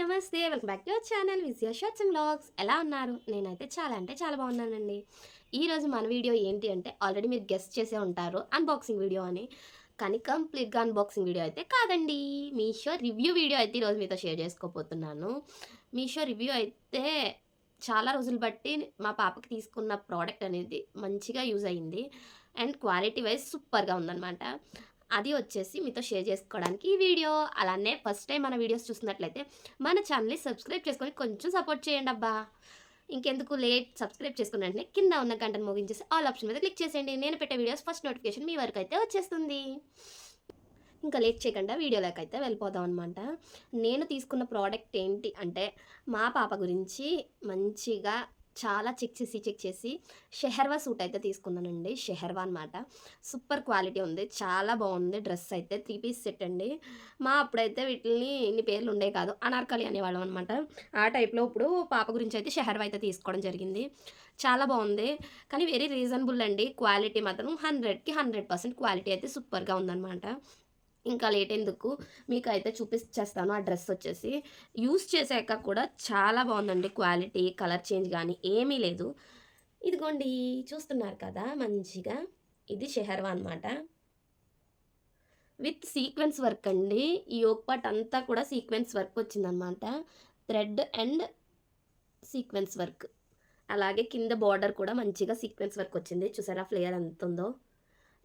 నమస్తే welcome back to our channel Vijaya shorts and vlogs. ఎలా ఉన్నారు? నేనైతే చాలా అంటే చాలా బాగున్నానండి. ఈరోజు మన వీడియో ఏంటి అంటే ఆల్రెడీ మీరు గెస్ట్ చేసే ఉంటారు అన్బాక్సింగ్ వీడియో అని. కానీ కంప్లీట్గా అన్బాక్సింగ్ వీడియో అయితే కాదండి. మీషో రివ్యూ వీడియో అయితే ఈరోజు మీతో షేర్ చేసుకోబోతున్నాను. మీషో రివ్యూ అయితే చాలా రోజులు బట్టి మా పాపకి తీసుకున్న ప్రోడక్ట్ అనేది మంచిగా యూజ్ అయింది. అండ్ క్వాలిటీ వైజ్ సూపర్గా ఉందన్నమాట. అది వచ్చేసి మీతో షేర్ చేసుకోవడానికి ఈ వీడియో. అలానే ఫస్ట్ టైం మన వీడియోస్ చూసినట్లయితే మన ఛానల్ని సబ్స్క్రైబ్ చేసుకొని కొంచెం సపోర్ట్ చేయండి అబ్బా. ఇంకెందుకు లేట్? సబ్స్క్రైబ్ చేసుకున్న వెంటనే కింద ఉన్న గంటను ముగించేసి ఆల్ ఆప్షన్ మీద క్లిక్ చేసేయండి. నేను పెట్టే వీడియోస్ ఫస్ట్ నోటిఫికేషన్ మీ వరకు అయితే వచ్చేస్తుంది. ఇంకా లేట్ చేయకుండా వీడియోలోకి అయితే వెళ్ళిపోదాం అనమాట నేను తీసుకున్న ప్రోడక్ట్ ఏంటి అంటే మా పాప గురించి మంచిగా చాలా చెక్ చేసి చెక్ చేసి షెహర్వా సూట్ అయితే తీసుకున్నానండి. షెహర్వా అనమాట సూపర్ క్వాలిటీ ఉంది. చాలా బాగుంది డ్రెస్ అయితే. త్రీ పీస్ సెట్ అండి. మా అప్పుడైతే వీటిని ఇన్ని పేర్లు ఉండే కాదు. అనార్కలి అనేవాళ్ళం అనమాట ఆ టైప్లో ఇప్పుడు పాప గురించి అయితే షెహర్వా అయితే తీసుకోవడం జరిగింది. చాలా బాగుంది. కానీ వెరీ రీజనబుల్ అండి. క్వాలిటీ మాత్రం హండ్రెడ్కి హండ్రెడ్ పర్సెంట్ క్వాలిటీ అయితే సూపర్గా ఉందన్నమాట. ఇంకా లేట్ ఎందుకు? మీకు అయితే చూపించేస్తాను ఆ డ్రెస్ వచ్చేసి. యూస్ చేశాక కూడా చాలా బాగుందండి క్వాలిటీ కలర్ చేంజ్ కానీ ఏమీ లేదు. ఇదిగోండి చూస్తున్నారు కదా మంచిగా. ఇది షెహర్వా అనమాట విత్ సీక్వెన్స్ వర్క్ అండి. ఈ పార్ట్ అంతా కూడా సీక్వెన్స్ వర్క్ వచ్చిందనమాట థ్రెడ్ అండ్ సీక్వెన్స్ వర్క్. అలాగే కింద బార్డర్ కూడా మంచిగా సీక్వెన్స్ వర్క్ వచ్చింది. చూసారా ఫ్లేయర్ ఎంత ఉందో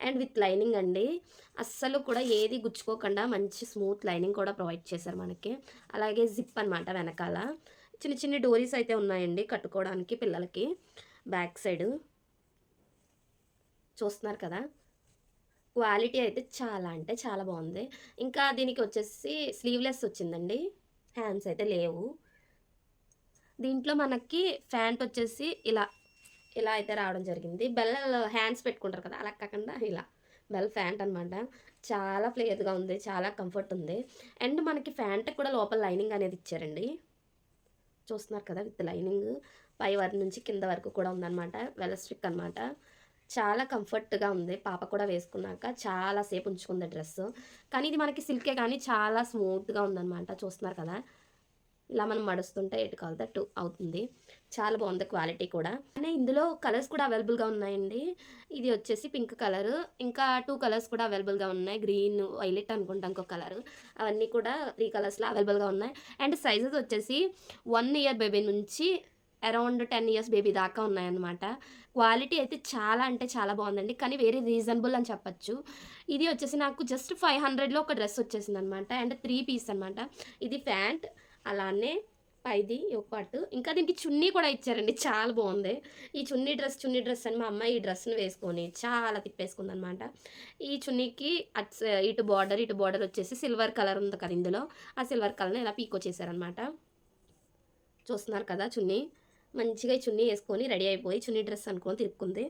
అండ్ విత్ లైనింగ్ అండి. అస్సలు కూడా ఏది గుచ్చుకోకుండా మంచి స్మూత్ లైనింగ్ కూడా ప్రొవైడ్ చేశారు మనకి. అలాగే జిప్ అనమాట వెనకాల. చిన్న చిన్న డోరీస్ అయితే ఉన్నాయండి కట్టుకోవడానికి పిల్లలకి. Back side. చూస్తున్నారు కదా? క్వాలిటీ అయితే చాలా అంటే చాలా బాగుంది. ఇంకా దీనికి వచ్చేసి స్లీవ్లెస్ వచ్చిందండి. హ్యాండ్స్ అయితే లేవు. దీంట్లో మనకి ఫ్యాంట్ వచ్చేసి ఇలా ఇలా అయితే రావడం జరిగింది. బెల్ హ్యాండ్స్ పెట్టుకుంటారు కదా అలా కాకుండా ఇలా బెల్ ఫ్యాంట్ అనమాట చాలా ఫ్లేయర్గా ఉంది చాలా కంఫర్ట్ ఉంది. అండ్ మనకి ఫ్యాంట్ కూడా లోపల లైనింగ్ అనేది ఇచ్చారండి. చూస్తున్నారు కదా విత్ లైనింగ్ పై వరకు నుంచి కింద వరకు కూడా ఉందన్నమాట. వెలస్ట్రిక్ అనమాట చాలా కంఫర్ట్గా ఉంది. పాప కూడా వేసుకున్నాక చాలా సేపు ఉంచుకుంది డ్రెస్. కానీ ఇది మనకి సిల్కే కానీ చాలా స్మూత్గా ఉందన్నమాట. చూస్తున్నారు కదా ఇలా మనం మడుస్తుంటే ఎటు కావాలి టూ అవుతుంది. చాలా బాగుంది క్వాలిటీ కూడా. అంటే ఇందులో కలర్స్ కూడా అవైలబుల్గా ఉన్నాయండి. ఇది వచ్చేసి పింక్ కలర్. ఇంకా టూ కలర్స్ కూడా అవైలబుల్గా ఉన్నాయి. గ్రీన్ వైలెట్ అనుకుంటా ఇంకో కలర్. అవన్నీ కూడా త్రీ కలర్స్లో అవైలబుల్గా ఉన్నాయి. అండ్ సైజెస్ వచ్చేసి వన్ ఇయర్ బేబీ నుంచి అరౌండ్ టెన్ ఇయర్స్ బేబీ దాకా ఉన్నాయన్నమాట. క్వాలిటీ అయితే చాలా అంటే చాలా బాగుందండి. కానీ వెరీ రీజనబుల్ అని చెప్పచ్చు. ఇది వచ్చేసి నాకు జస్ట్ ఫైవ్ హండ్రెడ్లో ఒక డ్రెస్ వచ్చేసింది అనమాట అండ్ త్రీ పీస్ అనమాట ఇది ప్యాంట్. అలానే పైది ఒక పాటు ఇంకా దీనికి చున్నీ కూడా ఇచ్చారండి. చాలా బాగుంది. ఈ చున్నీ డ్రెస్ చున్నీ డ్రెస్ అని మా అమ్మాయి ఈ డ్రెస్ని వేసుకొని చాలా తిప్పేసుకుంది అనమాట ఈ చున్నీకి అట్ ఇటు బార్డర్ ఇటు బార్డర్ వచ్చేసి సిల్వర్ కలర్ ఉంది కదా ఇందులో. ఆ సిల్వర్ కలర్ని ఇలా పీకో చేశారనమాట. చూస్తున్నారు కదా చున్నీ. మంచిగా చున్నీ వేసుకొని రెడీ అయిపోయి చున్నీ డ్రెస్ అనుకొని తిరుక్కుంది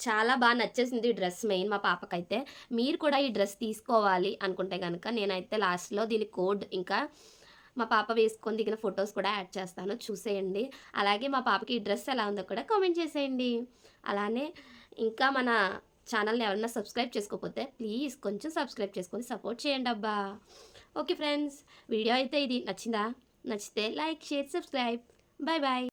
చాలా బాగా నచ్చేసింది ఈ డ్రెస్ మెయిన్ మా పాపకైతే. మీరు కూడా ఈ డ్రెస్ తీసుకోవాలి అనుకుంటే కనుక నేనైతే లాస్ట్లో దీని కోడ్ ఇంకా మా పాప వేసుకొని దిగిన ఫొటోస్ కూడా యాడ్ చేస్తాను. చూసేయండి. అలాగే మా పాపకి ఈ డ్రెస్ ఎలా ఉందో కూడా కామెంట్ చేసేయండి. అలానే ఇంకా మన ఛానల్ని ఎవరన్నా సబ్స్క్రైబ్ చేసుకోకపోతే ప్లీజ్ కొంచెం సబ్స్క్రైబ్ చేసుకొని సపోర్ట్ చేయండి అబ్బా. ఓకే ఫ్రెండ్స్ వీడియో అయితే ఇది నచ్చిందా? నచ్చితే like share subscribe. Bye bye